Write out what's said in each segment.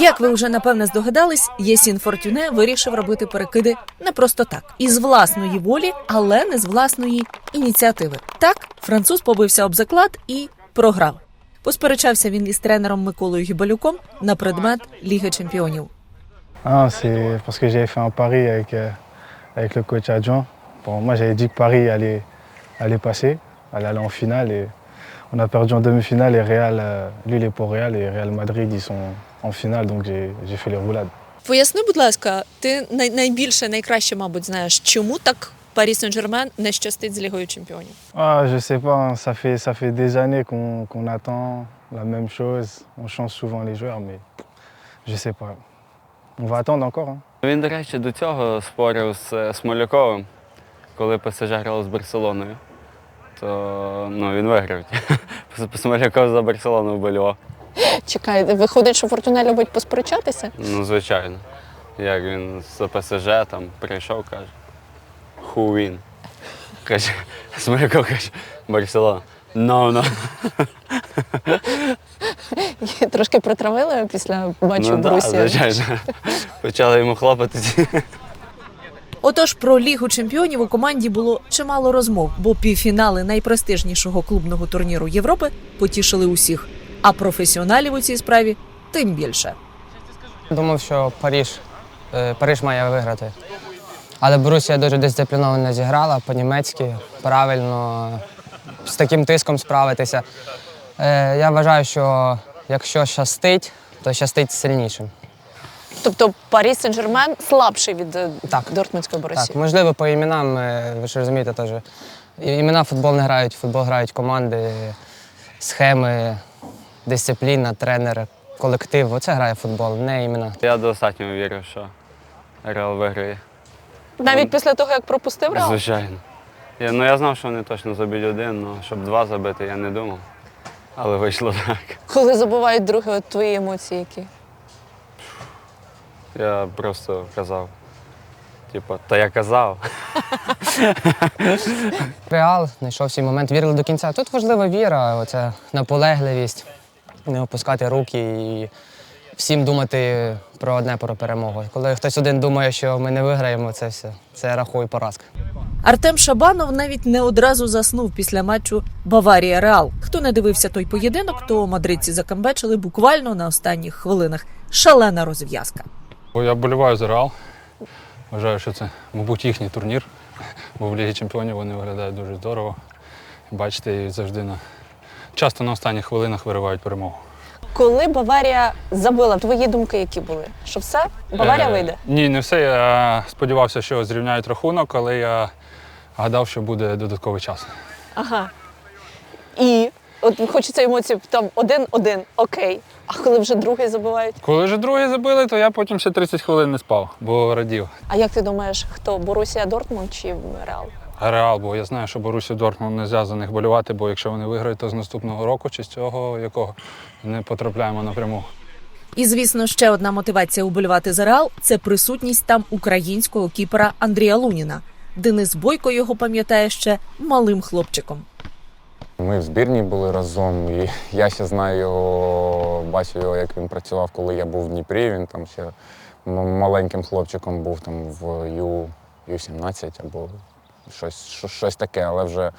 Як ви вже напевне здогадались, Єсін Фортюне вирішив робити перекиди не просто так, із власної волі, але не з власної ініціативи. Так, француз побився об заклад і програв. Посперечався він із тренером Миколою Гібалюком на предмет Ліги Чемпіонів. Ah, c'est parce que j'avais fait un pari avec, euh, avec le coach adjoint. Bon, moi, j'avais dit que Paris allait, allait passer, allait aller en finale. Et on a perdu en demi-finale. Et Real, euh, lui, il est pour Real. Et Real Madrid, ils sont en finale. Donc, j'ai fait les roulades. Поясни, будь ласка, ти най- найбільше, найкраще, мабуть, знаєш, чому так Парі Сен-Жермен не щастить з Лігою Чемпіонів? Ah, je sais pas, hein, ça fait, ça fait des années qu'on qu'on attend la même chose. On change souvent les joueurs, mais je sais pas. On va attendre encore. hein. Він, до речі, до цього спорив з е, Смоляковим, коли ПСЖ грало з Барселоною. То ну, він виграв. Смоляков за Барселону вболівав. Чекай, виходить, що Фортуна любить посперечатися? Ну, звичайно. Як він з ПСЖ там прийшов, каже. Who win? Каже, Смоляков каже, Барселона. No, no. Трошки протравили після матчу ну, да, звичайно. Почали йому хлопати. Отож, про Лігу Чемпіонів у команді було чимало розмов, бо півфінали найпрестижнішого клубного турніру Європи потішили усіх, а професіоналів у цій справі тим більше. Думав, що Паріж, е, Париж має виграти. Але Борусія дуже дисципліновано зіграла по-німецьки, правильно з таким тиском справитися. Е, Я вважаю, що якщо щастить, то щастить сильнішим. Тобто Парі Сен-Жермен слабший від е, Так. Дортмундської Борусії. Так, можливо, по іменам, ви ж розумієте, теж. Імена футбол не грають, футбол грають команди, схеми, дисципліна, тренер, колектив. Оце грає футбол, не імена. Я достатньо вірив, що Реал виграє. Навіть після того, як пропустив Реал? Звичайно. Я, ну, я знав, що вони точно заб'ють один, але щоб два забити, я не думав. Але вийшло так. Коли забувають друге, от твої емоції які? Я просто казав. Типу, та я казав. Реал знайшов свій момент, вірили до кінця. Тут важлива віра, оця наполегливість, не опускати руки і всім думати про одне про перемогу. Коли хтось один думає, що ми не виграємо, це все. Це рахуй поразка. Артем Шабанов навіть не одразу заснув після матчу Баварія Реал. Хто не дивився той поєдинок, то мадридці закамбечили буквально на останніх хвилинах. Шалена розв'язка. Я вболіваю за Реал. Вважаю, що це, мабуть, їхній турнір. Бо в Лігі Чемпіонів вони виглядають дуже здорово. Бачите, і завжди на часто на останніх хвилинах виривають перемогу. Коли Баварія забила, твої думки які були? Що все? Баварія Е, вийде? Ні, не все. Я сподівався, що зрівняють рахунок, але я гадав, що буде додатковий час. Ага. І от хочеться емоцій там один-один, окей. А коли вже другий забивають? Коли вже другий забили, то я потім ще 30 хвилин не спав, бо радів. А як ти думаєш, хто? Борусія Дортмунд чи Реал? Реал, бо я знаю, що Борусі Дортмунд не можна за них болювати, бо якщо вони виграють, то з наступного року чи з цього якого не потрапляємо напряму. І звісно, ще одна мотивація уболівати за Реал це присутність там українського кіпера Андрія Луніна. Денис Бойко його пам'ятає ще малим хлопчиком. Ми в збірній були разом, і я ще знаю його, бачив його, як він працював, коли я був в Дніпрі. Він там ще маленьким хлопчиком був там в Ю, Ю-17 або щось, щось, таке, але вже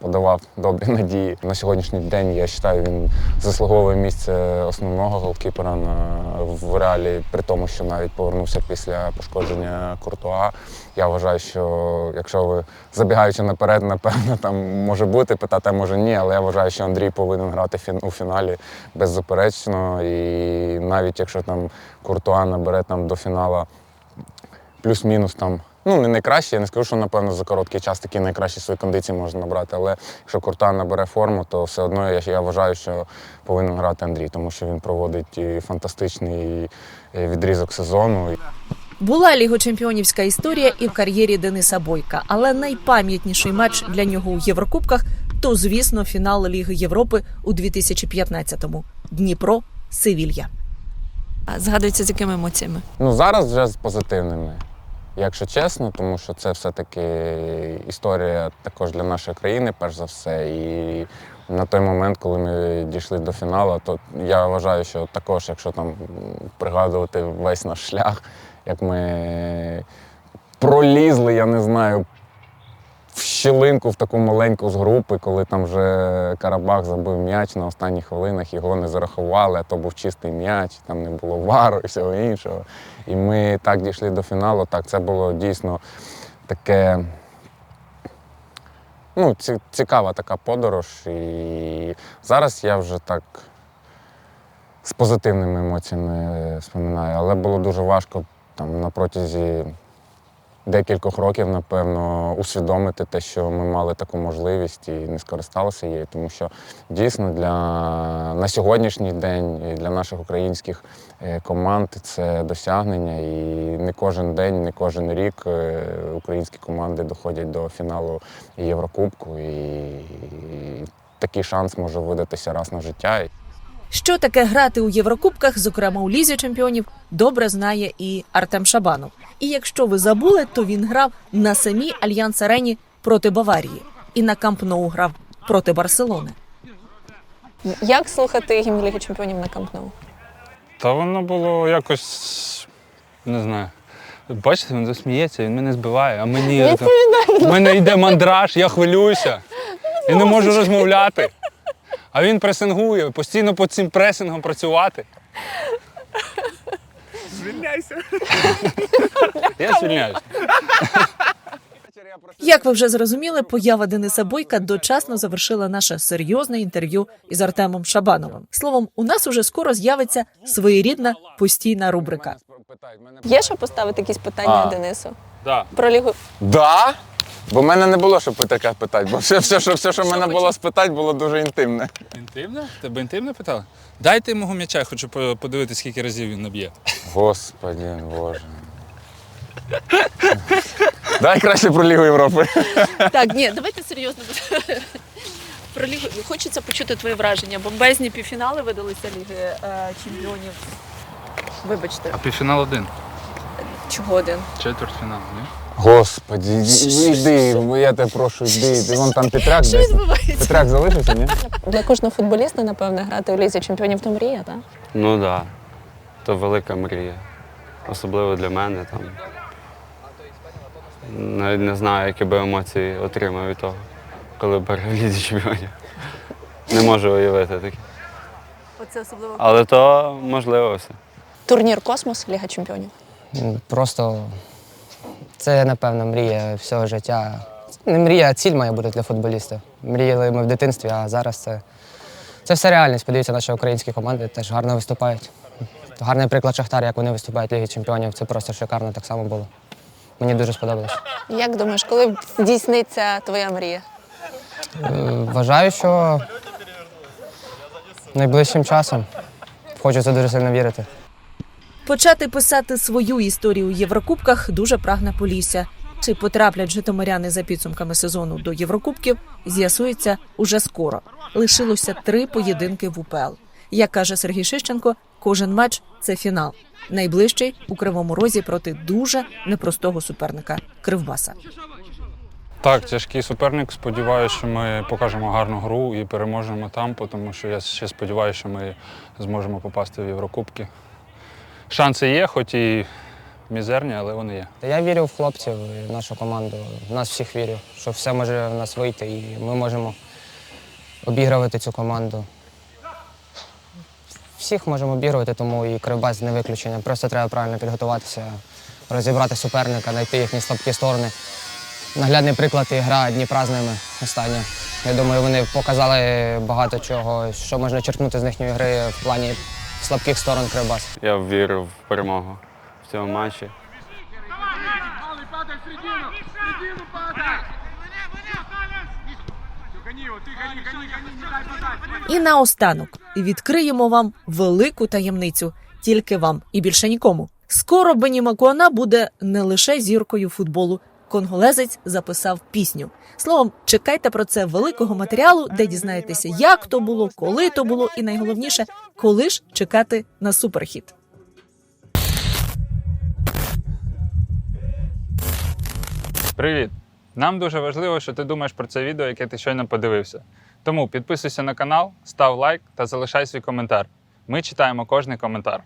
подавав добрі надії. На сьогоднішній день я вважаю, він заслуговує місце основного голкіпера на, в реалі, при тому, що навіть повернувся після пошкодження Куртуа. Я вважаю, що якщо ви забігаючи наперед, напевно, там може бути питати, може ні, але я вважаю, що Андрій повинен грати фін- у фіналі беззаперечно. І навіть якщо там Куртуа набере там до фіналу плюс-мінус там. Ну, не найкраще, я не скажу, що напевно за короткий час такі найкращі свої кондиції можна набрати. Але якщо Куртуа набере форму, то все одно я, я вважаю, що повинен грати Андрій, тому що він проводить і фантастичний відрізок сезону. Була лігочемпіонівська історія і в кар'єрі Дениса Бойка, але найпам'ятніший матч для нього у Єврокубках то, звісно, фінал Ліги Європи у 2015-му. Дніпро Севілья. Згадується з якими емоціями? Ну зараз вже з позитивними, якщо чесно, тому що це все-таки історія також для нашої країни, перш за все. І На той момент, коли ми дійшли до фіналу, то я вважаю, що також, якщо там пригадувати весь наш шлях, як ми пролізли, я не знаю, в щілинку в таку маленьку з групи, коли там вже Карабах забив м'яч на останніх хвилинах, його не зарахували, а то був чистий м'яч, там не було вару і всього іншого. І ми так дійшли до фіналу. Так, це було дійсно таке. Ну, цікава така подорож. І зараз я вже так з позитивними емоціями споминаю, але було дуже важко там на протязі декількох років, напевно, усвідомити те, що ми мали таку можливість і не скористалися її, тому що дійсно для на сьогоднішній день і для наших українських е, команд це досягнення. І не кожен день, не кожен рік е, українські команди доходять до фіналу Єврокубку, і, і такий шанс може видатися раз на життя. Що таке грати у Єврокубках, зокрема у Лізі чемпіонів, добре знає і Артем Шабанов. І якщо ви забули, то він грав на самій Альянс Арені проти Баварії і на Камп Ноу грав проти Барселони. Як слухати гімн Ліги Чемпіонів на Камп Ноу? Та воно було якось не знаю. Бачите, він засміється, він мене збиває, а мені в мене йде мандраж, я хвилююся і не можу розмовляти. А він пресингує, постійно по цим пресингом працювати. Звільняйся. Я звільняюся. Як ви вже зрозуміли, поява Дениса Бойка дочасно завершила наше серйозне інтерв'ю із Артемом Шабановим. Словом, у нас уже скоро з'явиться своєрідна постійна рубрика. Є що поставити якісь питання А. Денису? Да. Про лігу. Да? Бо в мене не було що таке питати, бо все, все, що, все, що в мене було спитати, було дуже інтимне. Інтимне? Тебе інтимне питали? Дайте йому м'яча, я хочу по- подивитися, скільки разів він наб'є. Господи Боже. Дай краще про Лігу Європи. Так, ні, давайте серйозно. Про лігу хочеться почути твої враження. Бомбезні півфінали видалися Ліги е, чемпіонів. Вибачте, А півфінал один. чого один? Четвертьфінал, ні? Господи, йди, я тебе прошу, йди. Ти Вон там Петряк десь. відбувається? Петряк залишився, ні? Для кожного футболіста, напевне, грати у Лізі Чемпіонів то мрія, так? Ну так. Да. То велика мрія. Особливо для мене там. Навіть не знаю, які би емоції отримав від того, коли бере в лізі чемпіонів. Не можу уявити таке. Оце особливо. Але то можливо все. Турнір Космос, Ліга Чемпіонів. Просто це, напевно, мрія всього життя. Не мрія, а ціль має бути для футболіста. Мріяли ми в дитинстві, а зараз це, це все реальність. Подивіться, наші українські команди теж гарно виступають. Гарний приклад Шахтар, як вони виступають в Лігі Чемпіонів. Це просто шикарно так само було. Мені дуже сподобалось. Як думаєш, коли здійсниться твоя мрія? Е, Вважаю, що найближчим часом хочу це дуже сильно вірити. Почати писати свою історію у Єврокубках дуже прагне Полісся. Чи потраплять житомиряни за підсумками сезону до Єврокубків, з'ясується уже скоро. Лишилося три поєдинки в УПЛ. Як каже Сергій Шищенко, кожен матч це фінал. Найближчий у кривому розі проти дуже непростого суперника Кривбаса. Так, тяжкий суперник. Сподіваюся, що ми покажемо гарну гру і переможемо там, тому що я ще сподіваюся, що ми зможемо попасти в Єврокубки. Шанси є, хоч і мізерні, але вони є. Я вірю в хлопців, в нашу команду, в нас всіх вірю, що все може в нас вийти і ми можемо обігрувати цю команду. Всіх можемо обігрувати, тому і Кривбас не виключення. Просто треба правильно підготуватися, розібрати суперника, знайти їхні слабкі сторони. Наглядний приклад і гра Дніпра з ними остання. Я думаю, вони показали багато чого, що можна черпнути з їхньої гри в плані слабких сторон Кривбас. Я вірю в перемогу в цьому матчі. І наостанок відкриємо вам велику таємницю, тільки вам і більше нікому. Скоро Бені Макуана буде не лише зіркою футболу. Конголезець записав пісню. Словом, чекайте про це великого матеріалу, де дізнаєтеся, як то було, коли то було, і найголовніше, коли ж чекати на суперхіт. Привіт! Нам дуже важливо, що ти думаєш про це відео, яке ти щойно подивився. Тому підписуйся на канал, став лайк та залишай свій коментар. Ми читаємо кожний коментар.